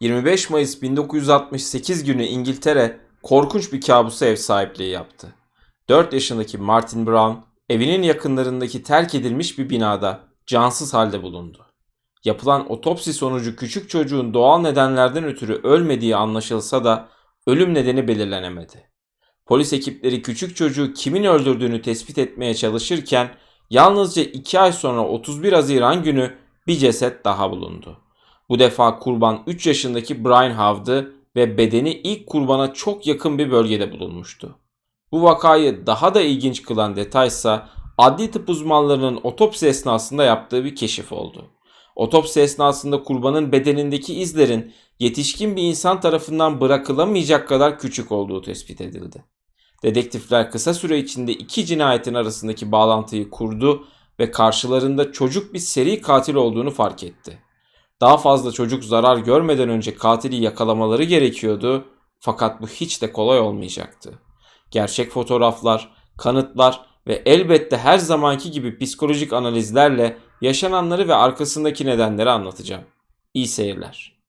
25 Mayıs 1968 günü İngiltere korkunç bir kabusa ev sahipliği yaptı. 4 yaşındaki Martin Brown evinin yakınlarındaki terk edilmiş bir binada cansız halde bulundu. Yapılan otopsi sonucu küçük çocuğun doğal nedenlerden ötürü ölmediği anlaşılsa da ölüm nedeni belirlenemedi. Polis ekipleri küçük çocuğu kimin öldürdüğünü tespit etmeye çalışırken yalnızca 2 ay sonra 31 Haziran günü bir ceset daha bulundu. Bu defa kurban 3 yaşındaki Brian Hav'dı ve bedeni ilk kurbana çok yakın bir bölgede bulunmuştu. Bu vakayı daha da ilginç kılan detaysa adli tıp uzmanlarının otopsi esnasında yaptığı bir keşif oldu. Otopsi esnasında kurbanın bedenindeki izlerin yetişkin bir insan tarafından bırakılamayacak kadar küçük olduğu tespit edildi. Dedektifler kısa süre içinde iki cinayetin arasındaki bağlantıyı kurdu ve karşılarında çocuk bir seri katil olduğunu fark etti. Daha fazla çocuk zarar görmeden önce katili yakalamaları gerekiyordu fakat bu hiç de kolay olmayacaktı. Gerçek fotoğraflar, kanıtlar ve elbette her zamanki gibi psikolojik analizlerle yaşananları ve arkasındaki nedenleri anlatacağım. İyi seyirler.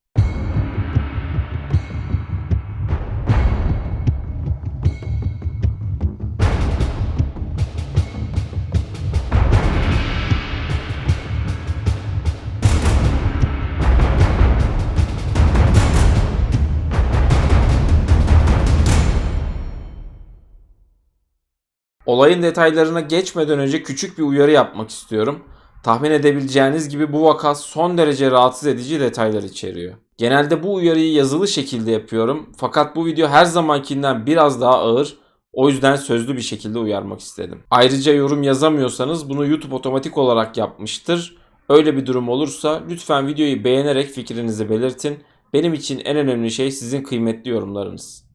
Olayın detaylarına geçmeden önce küçük bir uyarı yapmak istiyorum. Tahmin edebileceğiniz gibi bu vaka son derece rahatsız edici detaylar içeriyor. Genelde bu uyarıyı yazılı şekilde yapıyorum fakat bu video her zamankinden biraz daha ağır o yüzden sözlü bir şekilde uyarmak istedim. Ayrıca yorum yazamıyorsanız bunu YouTube otomatik olarak yapmıştır. Öyle bir durum olursa lütfen videoyu beğenerek fikrinizi belirtin. Benim için en önemli şey sizin kıymetli yorumlarınız.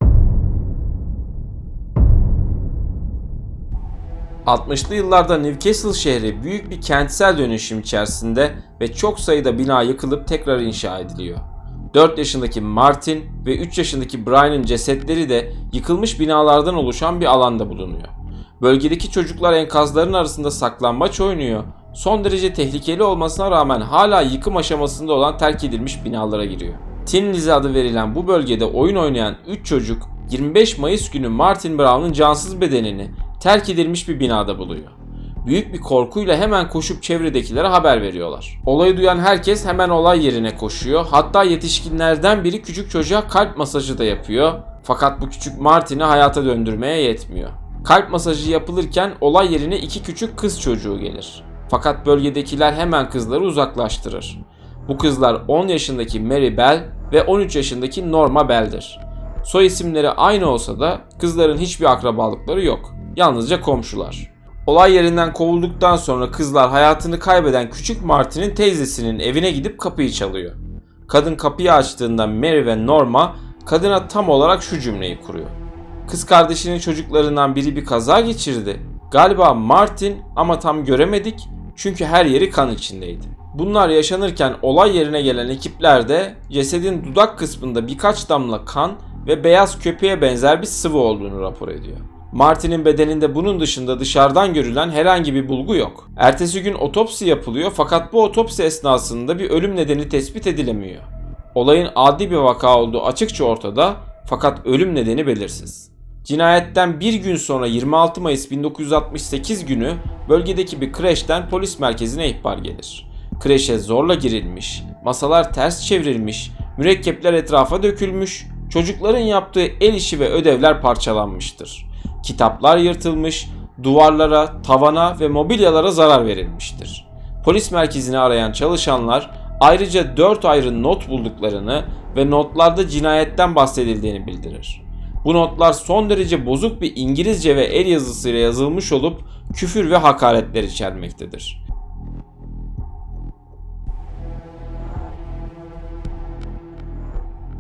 60'lı yıllarda Newcastle şehri büyük bir kentsel dönüşüm içerisinde ve çok sayıda bina yıkılıp tekrar inşa ediliyor. 4 yaşındaki Martin ve 3 yaşındaki Brian'ın cesetleri de yıkılmış binalardan oluşan bir alanda bulunuyor. Bölgedeki çocuklar enkazların arasında saklambaç oynuyor. Son derece tehlikeli olmasına rağmen hala yıkım aşamasında olan terk edilmiş binalara giriyor. Tinley's adı verilen bu bölgede oyun oynayan 3 çocuk 25 Mayıs günü Martin Brown'un cansız bedenini terk edilmiş bir binada buluyor. Büyük bir korkuyla hemen koşup çevredekilere haber veriyorlar. Olayı duyan herkes hemen olay yerine koşuyor. Hatta yetişkinlerden biri küçük çocuğa kalp masajı da yapıyor. Fakat bu küçük Martin'i hayata döndürmeye yetmiyor. Kalp masajı yapılırken olay yerine iki küçük kız çocuğu gelir. Fakat bölgedekiler hemen kızları uzaklaştırır. Bu kızlar 10 yaşındaki Mary Bell ve 13 yaşındaki Norma Bell'dir. Soy isimleri aynı olsa da kızların hiçbir akrabalıkları yok. Yalnızca komşular. Olay yerinden kovulduktan sonra kızlar hayatını kaybeden küçük Martin'in teyzesinin evine gidip kapıyı çalıyor. Kadın kapıyı açtığında Mary ve Norma kadına tam olarak şu cümleyi kuruyor. Kız kardeşinin çocuklarından biri bir kaza geçirdi. Galiba Martin ama tam göremedik çünkü her yeri kan içindeydi. Bunlar yaşanırken olay yerine gelen ekipler de cesedin dudak kısmında birkaç damla kan ve beyaz köpeğe benzer bir sıvı olduğunu rapor ediyor. Martin'in bedeninde bunun dışında dışarıdan görülen herhangi bir bulgu yok. Ertesi gün otopsi yapılıyor fakat bu otopsi esnasında bir ölüm nedeni tespit edilemiyor. Olayın adli bir vaka olduğu açıkça ortada fakat ölüm nedeni belirsiz. Cinayetten bir gün sonra 26 Mayıs 1968 günü bölgedeki bir kreşten polis merkezine ihbar gelir. Kreşe zorla girilmiş, masalar ters çevrilmiş, mürekkepler etrafa dökülmüş, çocukların yaptığı el işi ve ödevler parçalanmıştır. Kitaplar yırtılmış, duvarlara, tavana ve mobilyalara zarar verilmiştir. Polis merkezini arayan çalışanlar ayrıca 4 ayrı not bulduklarını ve notlarda cinayetten bahsedildiğini bildirir. Bu notlar son derece bozuk bir İngilizce ve el yazısıyla yazılmış olup küfür ve hakaretler içermektedir.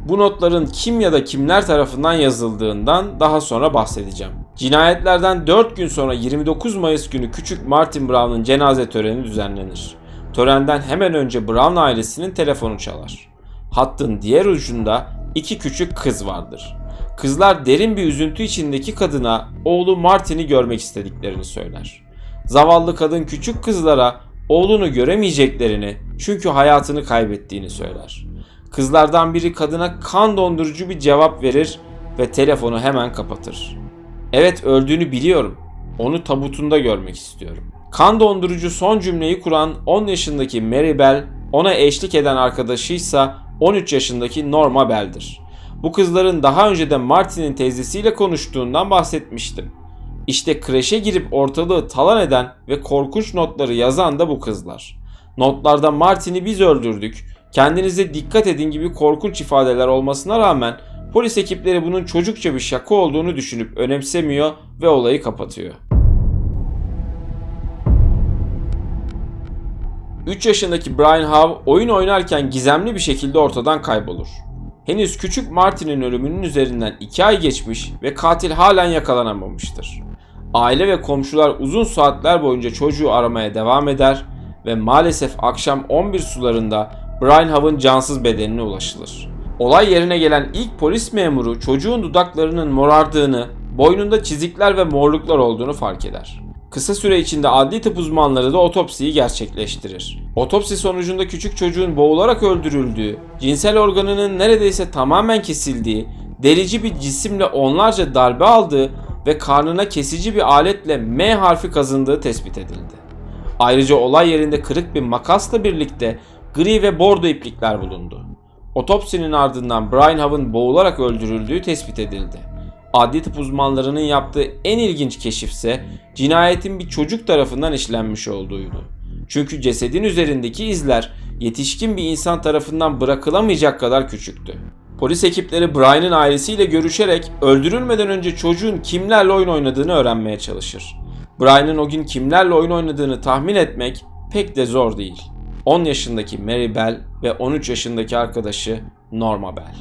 Bu notların kim ya da kimler tarafından yazıldığından daha sonra bahsedeceğim. Cinayetlerden 4 gün sonra 29 Mayıs günü küçük Martin Brown'un cenaze töreni düzenlenir. Törenden hemen önce Brown ailesinin telefonu çalar. Hattın diğer ucunda iki küçük kız vardır. Kızlar derin bir üzüntü içindeki kadına oğlu Martin'i görmek istediklerini söyler. Zavallı kadın küçük kızlara oğlunu göremeyeceklerini çünkü hayatını kaybettiğini söyler. Kızlardan biri kadına kan dondurucu bir cevap verir ve telefonu hemen kapatır. Evet öldüğünü biliyorum. Onu tabutunda görmek istiyorum. Kan dondurucu son cümleyi kuran 10 yaşındaki Mary Bell, ona eşlik eden arkadaşıysa 13 yaşındaki Norma Bell'dir. Bu kızların daha önce de Martin'in teyzesiyle konuştuğundan bahsetmiştim. İşte kreşe girip ortalığı talan eden ve korkunç notları yazan da bu kızlar. Notlarda Martin'i biz öldürdük, kendinize dikkat edin gibi korkunç ifadeler olmasına rağmen polis ekipleri bunun çocukça bir şaka olduğunu düşünüp önemsemiyor ve olayı kapatıyor. 3 yaşındaki Brian Howe oyun oynarken gizemli bir şekilde ortadan kaybolur. Henüz küçük Martin'in ölümünün üzerinden 2 ay geçmiş ve katil halen yakalanamamıştır. Aile ve komşular uzun saatler boyunca çocuğu aramaya devam eder ve maalesef akşam 11 sularında Brian Howe'ın cansız bedenine ulaşılır. Olay yerine gelen ilk polis memuru çocuğun dudaklarının morardığını, boynunda çizikler ve morluklar olduğunu fark eder. Kısa süre içinde adli tıp uzmanları da otopsiyi gerçekleştirir. Otopsi sonucunda küçük çocuğun boğularak öldürüldüğü, cinsel organının neredeyse tamamen kesildiği, delici bir cisimle onlarca darbe aldığı ve karnına kesici bir aletle M harfi kazındığı tespit edildi. Ayrıca olay yerinde kırık bir makasla birlikte gri ve bordo iplikler bulundu. Otopsinin ardından Brian Howe'ın boğularak öldürüldüğü tespit edildi. Adli tıp uzmanlarının yaptığı en ilginç keşifse cinayetin bir çocuk tarafından işlenmiş olduğuydu. Çünkü cesedin üzerindeki izler yetişkin bir insan tarafından bırakılamayacak kadar küçüktü. Polis ekipleri Brian'ın ailesiyle görüşerek öldürülmeden önce çocuğun kimlerle oyun oynadığını öğrenmeye çalışır. Brian'ın o gün kimlerle oyun oynadığını tahmin etmek pek de zor değil. 10 yaşındaki Mary Bell ve 13 yaşındaki arkadaşı Norma Bell.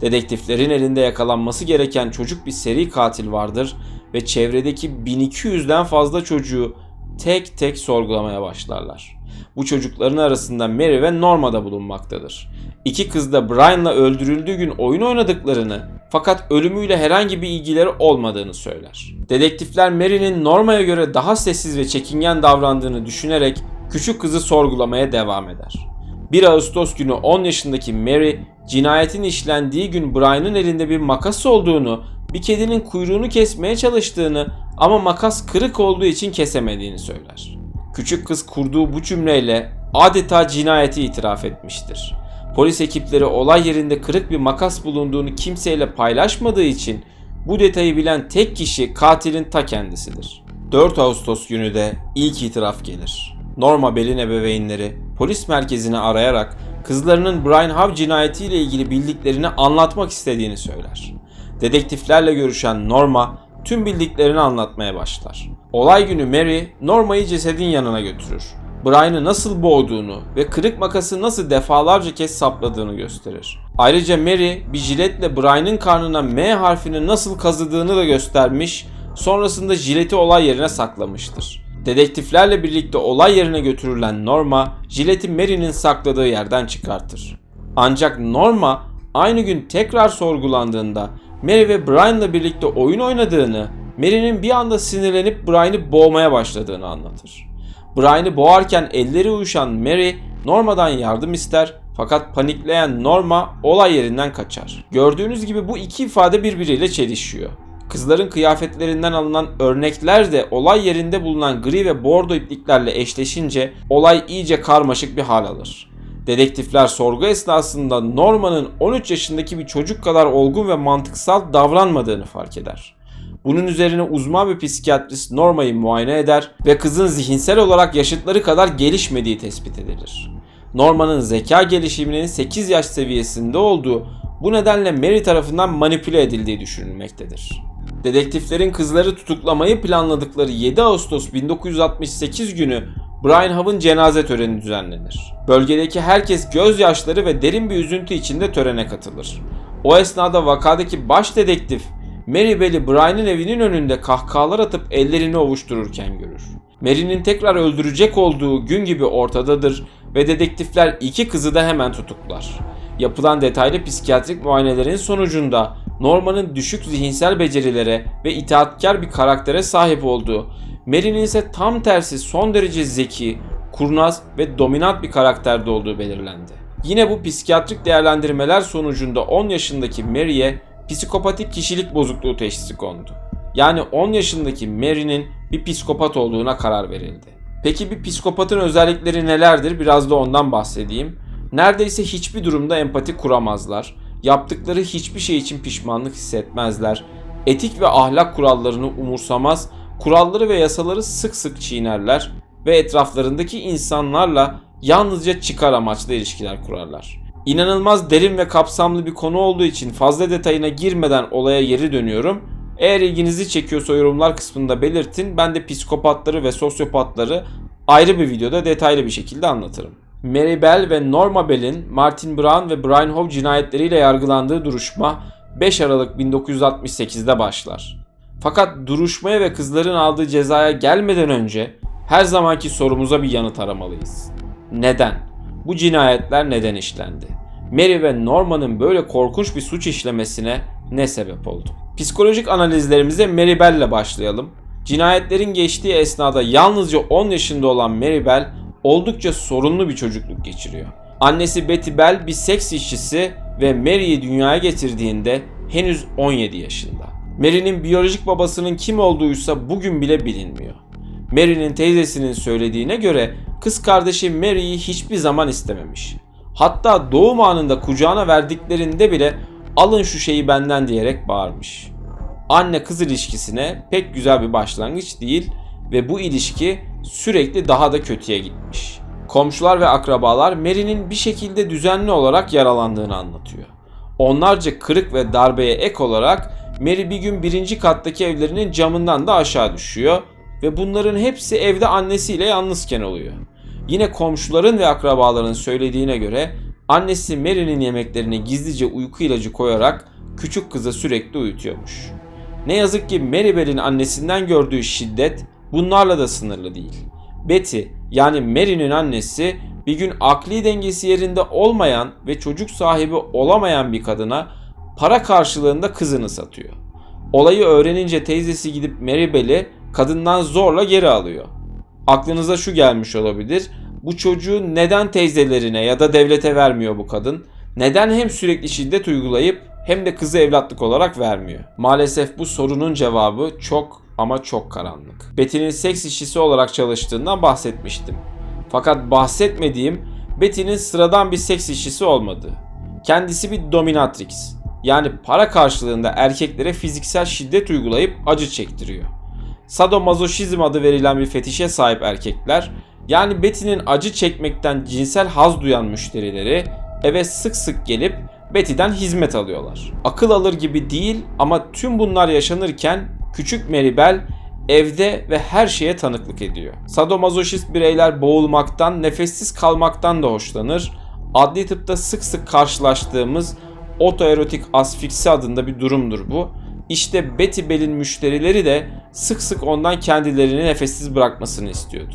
Dedektiflerin elinde yakalanması gereken çocuk bir seri katil vardır ve çevredeki 1200'den fazla çocuğu tek tek sorgulamaya başlarlar. Bu çocukların arasında Mary ve Norma da bulunmaktadır. İki kız da Brian'la öldürüldüğü gün oyun oynadıklarını fakat ölümüyle herhangi bir ilgileri olmadığını söyler. Dedektifler Mary'nin Norma'ya göre daha sessiz ve çekingen davrandığını düşünerek küçük kızı sorgulamaya devam eder. 1 Ağustos günü 10 yaşındaki Mary, cinayetin işlendiği gün Brian'ın elinde bir makas olduğunu, bir kedinin kuyruğunu kesmeye çalıştığını ama makas kırık olduğu için kesemediğini söyler. Küçük kız kurduğu bu cümleyle adeta cinayeti itiraf etmiştir. Polis ekipleri olay yerinde kırık bir makas bulunduğunu kimseyle paylaşmadığı için bu detayı bilen tek kişi katilin ta kendisidir. 4 Ağustos günü de ilk itiraf gelir. Norma Bell'in ebeveynleri polis merkezini arayarak kızlarının Brian Howe cinayetiyle ilgili bildiklerini anlatmak istediğini söyler. Dedektiflerle görüşen Norma tüm bildiklerini anlatmaya başlar. Olay günü Mary Norma'yı cesedin yanına götürür. Brian'ı nasıl boğduğunu ve kırık makası nasıl defalarca kez sapladığını gösterir. Ayrıca Mary bir jiletle Brian'ın karnına M harfini nasıl kazıdığını da göstermiş, sonrasında jileti olay yerine saklamıştır. Dedektiflerle birlikte olay yerine götürülen Norma, jileti Mary'nin sakladığı yerden çıkartır. Ancak Norma aynı gün tekrar sorgulandığında Mary ve Brian'la birlikte oyun oynadığını, Mary'nin bir anda sinirlenip Brian'ı boğmaya başladığını anlatır. Brian'ı boğarken elleri uyuşan Mary Norma'dan yardım ister fakat panikleyen Norma olay yerinden kaçar. Gördüğünüz gibi bu iki ifade birbiriyle çelişiyor. Kızların kıyafetlerinden alınan örnekler de olay yerinde bulunan gri ve bordo ipliklerle eşleşince olay iyice karmaşık bir hal alır. Dedektifler sorgu esnasında Norma'nın 13 yaşındaki bir çocuk kadar olgun ve mantıksal davranmadığını fark eder. Bunun üzerine uzman bir psikiyatrist Norma'yı muayene eder ve kızın zihinsel olarak yaşıtları kadar gelişmediği tespit edilir. Norma'nın zeka gelişiminin 8 yaş seviyesinde olduğu bu nedenle Mary tarafından manipüle edildiği düşünülmektedir. Dedektiflerin kızları tutuklamayı planladıkları 7 Ağustos 1968 günü Brian Howe'ın cenaze töreni düzenlenir. Bölgedeki herkes gözyaşları ve derin bir üzüntü içinde törene katılır. O esnada vakadaki baş dedektif Mary Bell'i Brian'ın evinin önünde kahkahalar atıp ellerini ovuştururken görür. Mary'nin tekrar öldürecek olduğu gün gibi ortadadır ve dedektifler iki kızı da hemen tutuklar. Yapılan detaylı psikiyatrik muayenelerin sonucunda Norma'nın düşük zihinsel becerilere ve itaatkar bir karaktere sahip olduğu, Mary'nin ise tam tersi son derece zeki, kurnaz ve dominant bir karakterde olduğu belirlendi. Yine bu psikiyatrik değerlendirmeler sonucunda 10 yaşındaki Mary'e psikopatik kişilik bozukluğu teşhisi kondu. Yani 10 yaşındaki Mary'nin bir psikopat olduğuna karar verildi. Peki bir psikopatın özellikleri nelerdir? Biraz da ondan bahsedeyim. Neredeyse hiçbir durumda empati kuramazlar. Yaptıkları hiçbir şey için pişmanlık hissetmezler. Etik ve ahlak kurallarını umursamaz, kuralları ve yasaları sık sık çiğnerler ve etraflarındaki insanlarla yalnızca çıkar amaçlı ilişkiler kurarlar. İnanılmaz derin ve kapsamlı bir konu olduğu için fazla detayına girmeden olaya geri dönüyorum. Eğer ilginizi çekiyorsa yorumlar kısmında belirtin. Ben de psikopatları ve sosyopatları ayrı bir videoda detaylı bir şekilde anlatırım. Mary Bell ve Norma Bell'in Martin Brown ve Brian Howe cinayetleriyle yargılandığı duruşma 5 Aralık 1968'de başlar. Fakat duruşmaya ve kızların aldığı cezaya gelmeden önce her zamanki sorumuza bir yanıt aramalıyız. Neden? Bu cinayetler neden işlendi? Mary ve Norma'nın böyle korkunç bir suç işlemesine ne sebep oldu? Psikolojik analizlerimize Mary Bell ile başlayalım. Cinayetlerin geçtiği esnada yalnızca 10 yaşında olan Mary Bell oldukça sorunlu bir çocukluk geçiriyor. Annesi Betty Bell bir seks işçisi ve Mary'i dünyaya getirdiğinde henüz 17 yaşında. Mary'nin biyolojik babasının kim olduğuysa bugün bile bilinmiyor. Mary'nin teyzesinin söylediğine göre kız kardeşi Mary'i hiçbir zaman istememiş. Hatta doğum anında kucağına verdiklerinde bile alın şu şeyi benden diyerek bağırmış. Anne kız ilişkisine pek güzel bir başlangıç değil ve bu ilişki sürekli daha da kötüye gitmiş. Komşular ve akrabalar Mary'nin bir şekilde düzenli olarak yaralandığını anlatıyor. Onlarca kırık ve darbeye ek olarak Mary bir gün birinci kattaki evlerinin camından da aşağı düşüyor ve bunların hepsi evde annesiyle yalnızken oluyor. Yine komşuların ve akrabaların söylediğine göre annesi Mary'nin yemeklerine gizlice uyku ilacı koyarak küçük kızı sürekli uyutuyormuş. Ne yazık ki Mary Bell'in annesinden gördüğü şiddet bunlarla da sınırlı değil. Betty yani Mary'nin annesi bir gün akli dengesi yerinde olmayan ve çocuk sahibi olamayan bir kadına para karşılığında kızını satıyor. Olayı öğrenince teyzesi gidip Mary kadından zorla geri alıyor. Aklınıza şu gelmiş olabilir. Bu çocuğu neden teyzelerine ya da devlete vermiyor bu kadın? Neden hem sürekli şiddet uygulayıp hem de kızı evlatlık olarak vermiyor? Maalesef bu sorunun cevabı çok ama çok karanlık. Betty'nin seks işçisi olarak çalıştığından bahsetmiştim. Fakat bahsetmediğim Betty'nin sıradan bir seks işçisi olmadığı. Kendisi bir dominatrix. Yani para karşılığında erkeklere fiziksel şiddet uygulayıp acı çektiriyor. Sadomazoşizm adı verilen bir fetişe sahip erkekler, yani Betty'nin acı çekmekten cinsel haz duyan müşterileri eve sık sık gelip Betty'den hizmet alıyorlar. Akıl alır gibi değil ama tüm bunlar yaşanırken küçük Mary Bell evde ve her şeye tanıklık ediyor. Sadomazoşist bireyler boğulmaktan, nefessiz kalmaktan da hoşlanır. Adli tıpta sık sık karşılaştığımız otoerotik asfiksi adında bir durumdur bu. İşte Betty Bell'in müşterileri de sık sık ondan kendilerini nefessiz bırakmasını istiyordu.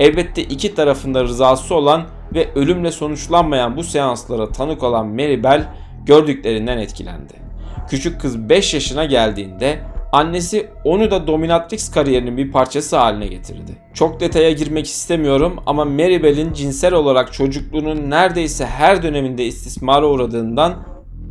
Elbette iki tarafında rızası olan ve ölümle sonuçlanmayan bu seanslara tanık olan Mary Bell gördüklerinden etkilendi. Küçük kız 5 yaşına geldiğinde annesi onu da dominatrix kariyerinin bir parçası haline getirdi. Çok detaya girmek istemiyorum ama Mary Bell'in cinsel olarak çocukluğunun neredeyse her döneminde istismara uğradığından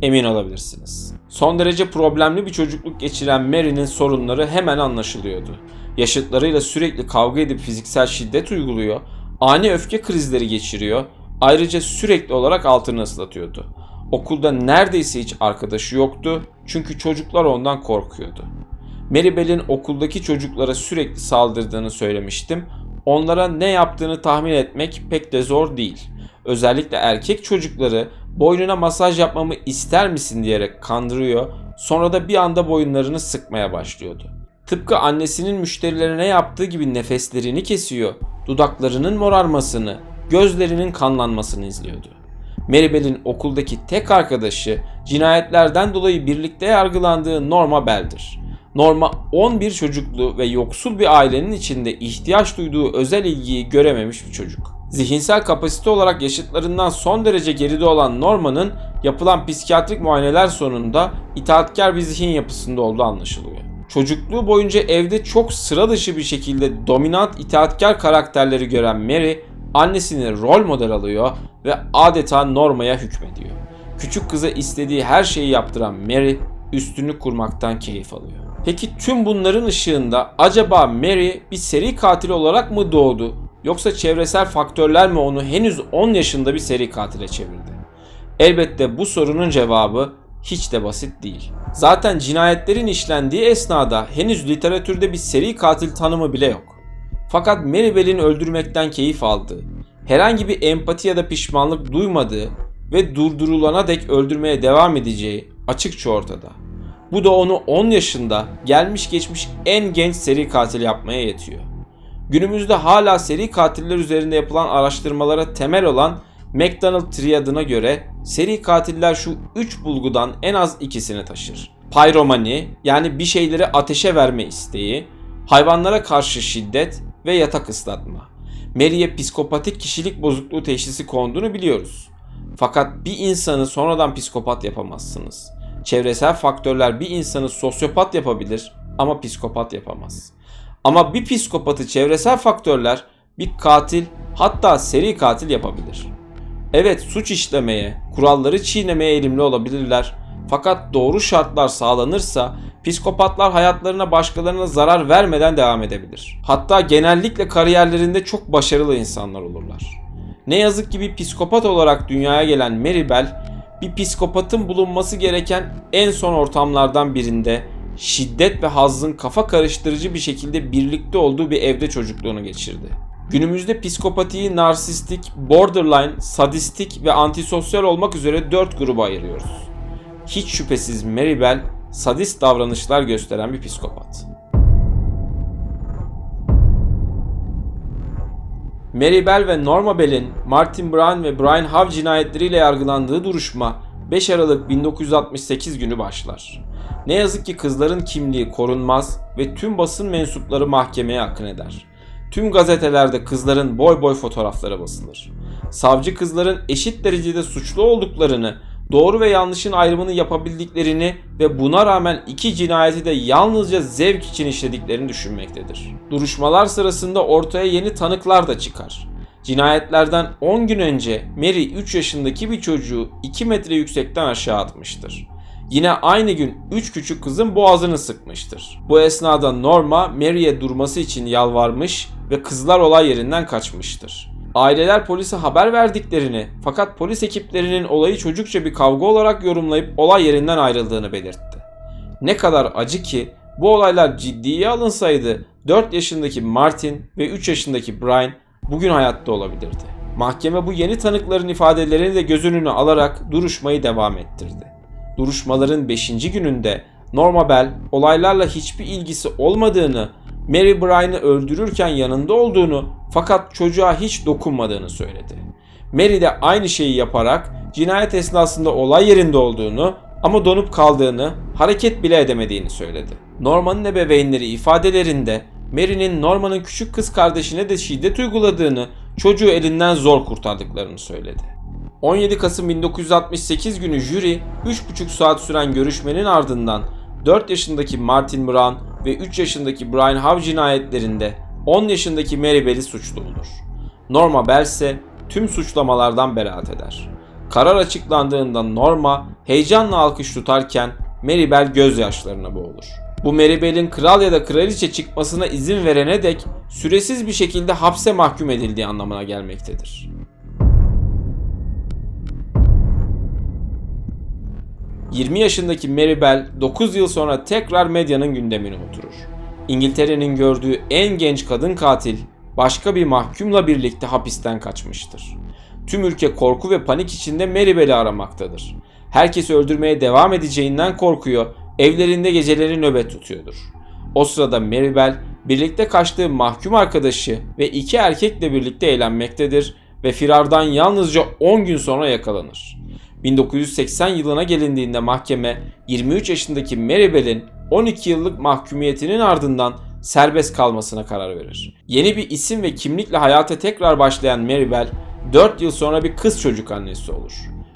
emin olabilirsiniz. Son derece problemli bir çocukluk geçiren Mary'nin sorunları hemen anlaşılıyordu. Yaşıtlarıyla sürekli kavga edip fiziksel şiddet uyguluyor, ani öfke krizleri geçiriyor, ayrıca sürekli olarak altını ıslatıyordu. Okulda neredeyse hiç arkadaşı yoktu çünkü çocuklar ondan korkuyordu. Mary Bell'in okuldaki çocuklara sürekli saldırdığını söylemiştim. Onlara ne yaptığını tahmin etmek pek de zor değil. Özellikle erkek çocukları boynuna masaj yapmamı ister misin diyerek kandırıyor. Sonra da bir anda boyunlarını sıkmaya başlıyordu. Tıpkı annesinin müşterilerine yaptığı gibi nefeslerini kesiyor, dudaklarının morarmasını, gözlerinin kanlanmasını izliyordu. Maribel'in okuldaki tek arkadaşı cinayetlerden dolayı birlikte yargılandığı Norma Bell'dir. Norma 11 çocuklu ve yoksul bir ailenin içinde ihtiyaç duyduğu özel ilgiyi görememiş bir çocuk. Zihinsel kapasite olarak yaşıtlarından son derece geride olan Norma'nın yapılan psikiyatrik muayeneler sonunda itaatkar bir zihin yapısında olduğu anlaşılıyor. Çocukluğu boyunca evde çok sıra dışı bir şekilde dominant itaatkar karakterleri gören Mary annesini rol model alıyor ve adeta normaya hükmediyor. Küçük kıza istediği her şeyi yaptıran Mary üstünlük kurmaktan keyif alıyor. Peki tüm bunların ışığında acaba Mary bir seri katil olarak mı doğdu yoksa çevresel faktörler mi onu henüz 10 yaşında bir seri katile çevirdi? Elbette bu sorunun cevabı hiç de basit değil. Zaten cinayetlerin işlendiği esnada henüz literatürde bir seri katil tanımı bile yok. Fakat Maribel'in öldürmekten keyif aldığı, herhangi bir empati ya da pişmanlık duymadığı ve durdurulana dek öldürmeye devam edeceği açıkça ortada. Bu da onu 10 yaşında gelmiş geçmiş en genç seri katil yapmaya yetiyor. Günümüzde hala seri katiller üzerinde yapılan araştırmalara temel olan McDonald Triad'ına göre seri katiller şu 3 bulgudan en az ikisini taşır. Pyromani yani bir şeyleri ateşe verme isteği, hayvanlara karşı şiddet ve yatak ıslatma. Mary'e psikopatik kişilik bozukluğu teşhisi konduğunu biliyoruz. Fakat bir insanı sonradan psikopat yapamazsınız. Çevresel faktörler bir insanı sosyopat yapabilir ama psikopat yapamaz. Ama bir psikopatı çevresel faktörler bir katil hatta seri katil yapabilir. Evet suç işlemeye, kuralları çiğnemeye eğilimli olabilirler. Fakat doğru şartlar sağlanırsa psikopatlar hayatlarına başkalarına zarar vermeden devam edebilir. Hatta genellikle kariyerlerinde çok başarılı insanlar olurlar. Ne yazık ki bir psikopat olarak dünyaya gelen Maribel, bir psikopatın bulunması gereken en son ortamlardan birinde şiddet ve hazzın kafa karıştırıcı bir şekilde birlikte olduğu bir evde çocukluğunu geçirdi. Günümüzde psikopatiyi narsistik, borderline, sadistik ve antisosyal olmak üzere dört gruba ayırıyoruz. Hiç şüphesiz Maribel sadist davranışlar gösteren bir psikopat. Maribel ve Norma Bell'in Martin Brown ve Brian Howe cinayetleriyle yargılandığı duruşma 5 Aralık 1968 günü başlar. Ne yazık ki kızların kimliği korunmaz ve tüm basın mensupları mahkemeye akın eder. Tüm gazetelerde kızların boy boy fotoğrafları basılır. Savcı kızların eşit derecede suçlu olduklarını, doğru ve yanlışın ayrımını yapabildiklerini ve buna rağmen iki cinayeti de yalnızca zevk için işlediklerini düşünmektedir. Duruşmalar sırasında ortaya yeni tanıklar da çıkar. Cinayetlerden 10 gün önce Mary 3 yaşındaki bir çocuğu 2 metre yüksekten aşağı atmıştır. Yine aynı gün 3 küçük kızın boğazını sıkmıştır. Bu esnada Norma Mary'e durması için yalvarmış ve kızlar olay yerinden kaçmıştır. Aileler polise haber verdiklerini fakat polis ekiplerinin olayı çocukça bir kavga olarak yorumlayıp olay yerinden ayrıldığını belirtti. Ne kadar acı ki bu olaylar ciddiye alınsaydı 4 yaşındaki Martin ve 3 yaşındaki Brian bugün hayatta olabilirdi. Mahkeme bu yeni tanıkların ifadelerini de göz önüne alarak duruşmayı devam ettirdi. Duruşmaların 5. gününde Norma Bell olaylarla hiçbir ilgisi olmadığını, Mary Bryan'ı öldürürken yanında olduğunu fakat çocuğa hiç dokunmadığını söyledi. Mary de aynı şeyi yaparak cinayet esnasında olay yerinde olduğunu ama donup kaldığını, hareket bile edemediğini söyledi. Norman'ın ebeveynleri ifadelerinde Mary'nin Norman'ın küçük kız kardeşine de şiddet uyguladığını, çocuğu elinden zor kurtardıklarını söyledi. 17 Kasım 1968 günü jüri 3,5 saat süren görüşmenin ardından 4 yaşındaki Martin Brown ve 3 yaşındaki Brian Howe cinayetlerinde 10 yaşındaki Mary Bell'i suçlu bulur. Norma Bell ise tüm suçlamalardan beraat eder. Karar açıklandığında Norma heyecanla alkış tutarken Mary Bell gözyaşlarına boğulur. Bu Mary Bell'in kral ya da kraliçe çıkmasına izin verene dek süresiz bir şekilde hapse mahkum edildiği anlamına gelmektedir. 20 yaşındaki Mary Bell 9 yıl sonra tekrar medyanın gündemine oturur. İngiltere'nin gördüğü en genç kadın katil başka bir mahkumla birlikte hapisten kaçmıştır. Tüm ülke korku ve panik içinde Mary Bell'i aramaktadır. Herkes öldürmeye devam edeceğinden korkuyor, evlerinde geceleri nöbet tutuyordur. O sırada Mary Bell birlikte kaçtığı mahkum arkadaşı ve iki erkekle birlikte eğlenmektedir ve firardan yalnızca 10 gün sonra yakalanır. 1980 yılına gelindiğinde mahkeme 23 yaşındaki Mary Bell'in 12 yıllık mahkumiyetinin ardından serbest kalmasına karar verir. Yeni bir isim ve kimlikle hayata tekrar başlayan Mary Bell 4 yıl sonra bir kız çocuk annesi olur.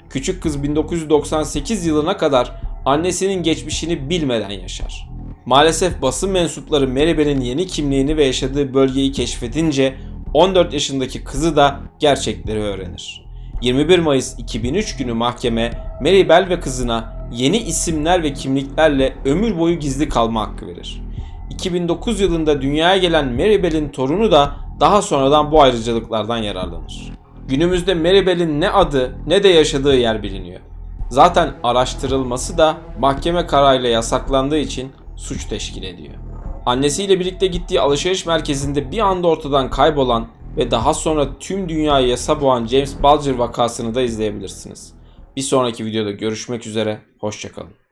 Küçük kız 1998 yılına kadar annesinin geçmişini bilmeden yaşar. Maalesef basın mensupları Mary Bell'in yeni kimliğini ve yaşadığı bölgeyi keşfedince 14 yaşındaki kızı da gerçekleri öğrenir. 21 Mayıs 2003 günü mahkeme Maribel ve kızına yeni isimler ve kimliklerle ömür boyu gizli kalma hakkı verir. 2009 yılında dünyaya gelen Maribel'in torunu da daha sonradan bu ayrıcalıklardan yararlanır. Günümüzde Maribel'in ne adı ne de yaşadığı yer biliniyor. Zaten araştırılması da mahkeme kararıyla yasaklandığı için suç teşkil ediyor. Annesiyle birlikte gittiği alışveriş merkezinde bir anda ortadan kaybolan ve daha sonra tüm dünyayı yasa boğan James Bulger vakasını da izleyebilirsiniz. Bir sonraki videoda görüşmek üzere, hoşçakalın.